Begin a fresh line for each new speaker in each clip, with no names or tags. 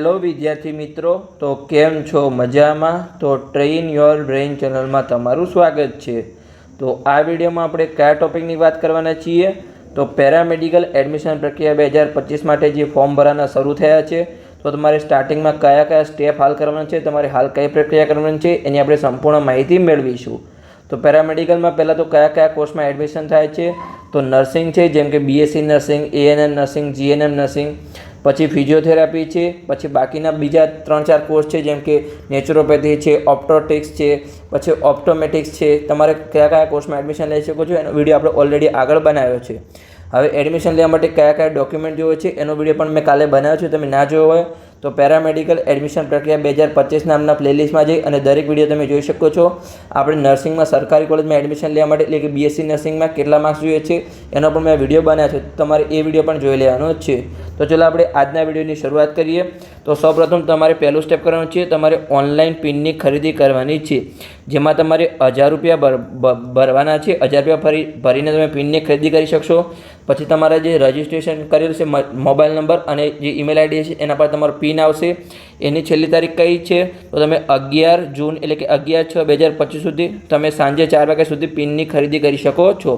Hello વિદ્યાર્થી મિત્રો, તો કેમ છો મજામાં? તો ટ્રેઇન યોર બ્રેઇન ચેનલમાં તમારું સ્વાગત છે. તો આ વિડીયોમાં આપણે કયા ટોપિકની વાત કરવાના છીએ? તો પેરામેડિકલ એડમિશન પ્રક્રિયા બે હજાર પચીસ માટે જે ફોર્મ ભરવાના શરૂ થયા છે, તો તમારે સ્ટાર્ટિંગમાં કયા કયા સ્ટેપ હાલ કરવાના છે, તમારે હાલ કઈ પ્રક્રિયા કરવાની છે, એની આપણે સંપૂર્ણ માહિતી મેળવીશું. તો પેરામેડિકલમાં પહેલાં તો કયા કયા કોર્સમાં એડમિશન થાય છે? તો નર્સિંગ છે, જેમ કે BSc nursing ANM nursing GNM nursing પછી ફિઝિયોથેરાપી છે, પછી બાકીના બીજા ત્રણ ચાર કોર્સ છે, જેમ કે નેચરોપેથી છે, ઓપ્ટોટિક્સ છે, પછી ઓપ્ટોમેટિક્સ છે. તમારે કયા કયા કોર્સમાં એડમિશન લઈ શકો છો? એનો વીડિયો આપણે ઓલરેડી આગળ બનાવ્યો છે. હવે એડમિશન લેવા માટે કયા કયા ડોક્યુમેન્ટ જોઈએ છે? એનો વીડિયો પણ મેં કાલે બનાવ્યો છે. તમે ના જોયો હોય તો પેરામેડિકલ એડમિશન પ્રક્રિયા બે હજાર પચીસ નામના પ્લેલિસ્ટમાં જઈ અને દરેક વીડિયો તમે જોઈ શકો છો. આપણે નર્સિંગમાં સરકારી કોલેજમાં એડમિશન લેવા માટે એટલે કે બીએસસી નર્સિંગમાં કેટલા માર્ક્સ જોઈએ છે એનો પણ મેં વીડિયો બનાવ્યો છે. તમારે એ વીડિયો પણ જોઈ લેવાનો જ છે. તો ચલો આપણે આજના વિડીયોની શરૂઆત કરીએ. તો સૌપ્રથમ તમારે પહેલું સ્ટેપ કરવાનું છે. તમારે ઓનલાઈન પિનની ખરીદી કરવાની છે. જેમાં તમારે હજાર રૂપિયા ભર ભરવાના છે. હજાર રૂપિયા ભરી ભરીને તમે પિનની ખરીદી કરી શકશો. પછી તમારે જે રજિસ્ટ્રેશન કરેલું છે મોબાઈલ નંબર અને જે ઈમેલ આઈડી છે, એના પર તમારો પિન આવશે. એની છેલ્લી તારીખ કઈ છે? તો તમે અગિયાર જૂન એટલે કે અગિયાર છ બે હજાર પચીસ સુધી તમે સાંજે ચાર વાગ્યા સુધી પિનની ખરીદી કરી શકો છો.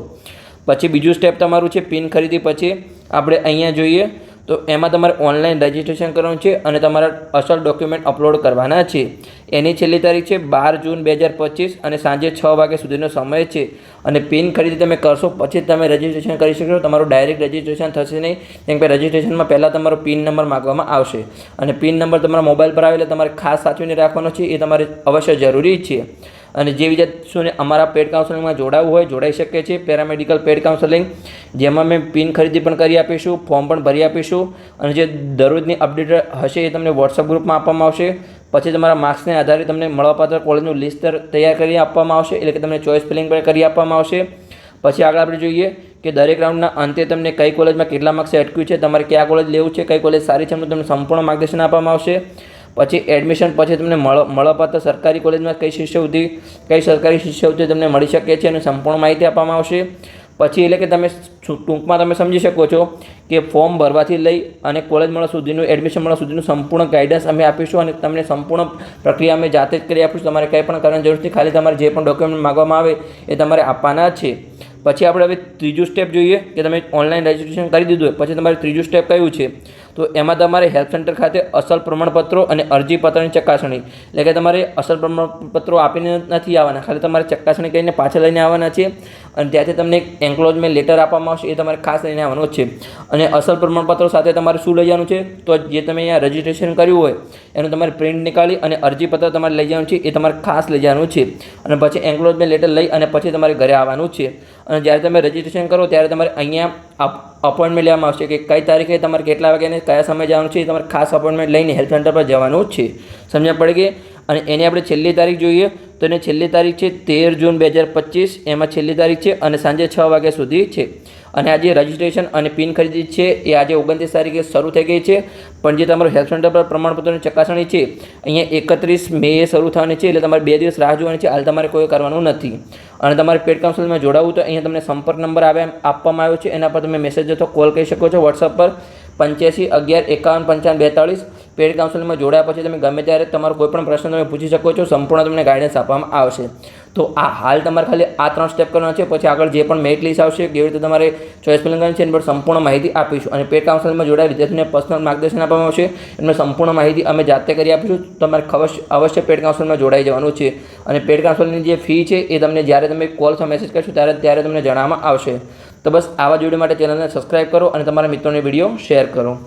પછી બીજું સ્ટેપ તમારું છે, પિન ખરીદી. પછી આપણે અહીંયા જોઈએ તો એમાં તમારે ઓનલાઈન રજિસ્ટ્રેશન કરવાનું છે અને તમારા અસલ ડોક્યુમેન્ટ અપલોડ કરવાના છે. એની છેલ્લી તારીખ છે બાર જૂન બે હજાર પચીસ અને સાંજે છ વાગ્યા સુધીનો સમય છે. અને પિન ખરીદી તમે કરશો પછી તમે રજિસ્ટ્રેશન કરી શકશો. તમારું ડાયરેક્ટ રજિસ્ટ્રેશન થશે નહીં. કેમ કે રજિસ્ટ્રેશનમાં પહેલાં તમારો પિન નંબર માગવામાં આવશે. અને પિન નંબર તમારા મોબાઈલ પર આવે તમારે ખાસ સાચવીને રાખવાનો છે. એ તમારે અવશ્ય જરૂરી છે. અને જે વિદ્યાર્થીઓને અમારા પેડ કાઉન્સેલિંગમાં જોડાવવું હોય, જોડાઈ શકે છે. પેરામેડિકલ પેડ કાઉન્સેલિંગ જેમાં મેં પિન ખરીદી પણ કરી આપીશું, ફોર્મ પણ ભરી આપીશું. અને જે દરરોજની અપડેટ હશે એ તમને વોટ્સઅપ ગ્રુપમાં આપવામાં આવશે. પછી તમારા માર્ક્સને આધારે તમને મળવાપાત્ર કોલેજનું લિસ્ટ તૈયાર કરી આપવામાં આવશે, એટલે કે તમને ચોઇસ ફિલિંગ પણ કરી આપવામાં આવશે. પછી આગળ આપણે જોઈએ કે દરેક રાઉન્ડના અંતે તમને કઈ કોલેજમાં કેટલા માર્ક્સ અટક્યું છે, તમારે કયા કોલેજ લેવું છે, કઈ કોલેજ સારી છે એમનું તમને સંપૂર્ણ માર્ગદર્શન આપવામાં આવશે. પછી એડમિશન પછી તમને મળ મળવાપાત્ર સરકારી કોલેજમાં કઈ શિષ્યવૃત્તિ, કઈ સરકારી શિષ્યવૃત્તિ તમને મળી શકે છે અને સંપૂર્ણ માહિતી આપવામાં આવશે. પછી એટલે કે તમે ટૂંકમાં તમે સમજી શકો છો કે ફોર્મ ભરવાથી લઈ અને કોલેજ મળવા સુધીનું એડમિશન મળવા સુધીનું સંપૂર્ણ ગાઈડન્સ અમે આપીશું અને તમને સંપૂર્ણ પ્રક્રિયા અમે જાતે જ કરી આપીશું. તમારે કંઈ પણ કરવાની જરૂર નથી. ખાલી તમારે જે પણ ડોક્યુમેન્ટ માગવામાં આવે એ તમારે આપવાના છે. પછી આપણે હવે ત્રીજું સ્ટેપ જોઈએ કે તમે ઓનલાઈન રજિસ્ટ્રેશન કરી દીધું હોય, પછી તમારે ત્રીજું સ્ટેપ કયું છે? તો એમાં તમારે હેલ્પ સેન્ટર ખાતે અસલ પ્રમાણપત્રો અને અરજીપત્રની ચકાસણી. એટલે કે તમારે અસલ પ્રમાણપત્રો આપીને નથી આવવાના, ખાલી તમારે ચકાસણી કરીને પાછળ લઈને આવવાના છે અને ત્યાંથી તમને એક એન્કલોજમેન્ટ લેટર આપવામાં આવશે, એ તમારે ખાસ લઈને આવવાનું છે. અને અસલ પ્રમાણપત્રો સાથે તમારે શું લઈ જવાનું છે? તો જે તમે અહીંયા રજિસ્ટ્રેશન કર્યું હોય, એનું તમારે પ્રિન્ટ નીકાળી અને અરજીપત્ર તમારે લઈ જવાનું છે, એ તમારે ખાસ લઈ જવાનું છે. અને પછી એન્કલોજમેન્ટ લેટર લઈ અને પછી તમારે ઘરે આવવાનું છે. અને જ્યારે તમે રજિસ્ટ્રેશન કરો, ત્યારે તમારે અહીંયા અપોઇન્ટમેન્ટ લેવામાં આવશે કે કઈ તારીખે તમારે કેટલા વાગ્યાને કયા સમય જવાનું છે તમારે ખાસ અપોઇન્ટમેન્ટ લઈને હેલ્થ સેન્ટર પર જવાનું છે. સમજ્યા પડી ગઈ? અને એની આપણે છેલ્લી તારીખ જોઈએ, તો એની છેલ્લી તારીખ છે તેર જૂન બે હજાર પચીસ, એમાં છેલ્લી તારીખ છે અને સાંજે છ વાગ્યા સુધી છે. અને આજે રજિસ્ટ્રેશન અને પિન ખરીદી છે, એ આજે ઓગણત્રીસ તારીખે શરૂ થઈ ગઈ છે. પણ જે તમારું હેલ્થ સેન્ટર પર પ્રમાણપત્રની ચકાસણી છે, અહીંયા એકત્રીસ મે શરૂ થવાની છે, એટલે તમારે બે દિવસ રાહ જોવાની છે. હાલ તમારે કોઈ કરવાનું નથી. અને તમારે પેડ કાઉન્સિલમાં જોડાવવું તો અહીંયા તમને સંપર્ક નંબર આવે આપવામાં આવ્યો છે. એના પર તમે મેસેજ અથવા કોલ કરી શકો છો. વોટ્સઅપ પર પંચ્યાસી અગિયાર એકાવન પંચાવન બેતાળીસ પેડ કાઉન્સિલમાં જોડાયા પછી તમે ગમે ત્યારે તમારો કોઈ પણ પ્રશ્ન તમે પૂછી શકો છો, સંપૂર્ણ તમને ગાઈડન્સ આપવામાં આવશે. તો આ હાલ તમારે ખાલી આ ત્રણ સ્ટેપ કરવાના છે, પછી આગળ જે પણ મેરિટ લિસ્ટ આવશે, કેવી રીતે તમારે ચોઈસ ફિલિંગ કરવાની છે, એની પર સંપૂર્ણ માહિતી આપીશું. અને પેડ કાઉન્સિલમાં જોડાયા વિદ્યાર્થીને પર્સનલ માર્ગદર્શન આપવામાં આવશે. એમને સંપૂર્ણ માહિતી અમે જાતે કરી આપીશું. તમારે અવશ્ય અવશ્ય પેડ કાઉન્સિલમાં જોડાઈ જવાનું છે. અને પેડ કાઉન્સિલની જે ફી છે, એ તમને જ્યારે તમે કોલ અથવા મેસેજ કરશો, ત્યારે ત્યારે તમને જણાવવામાં આવશે. તો બસ આવા જ વીડિયો માટે ચેનલને સબસ્ક્રાઈબ કરો અને તમારા મિત્રોને વીડિયો શેર કરો.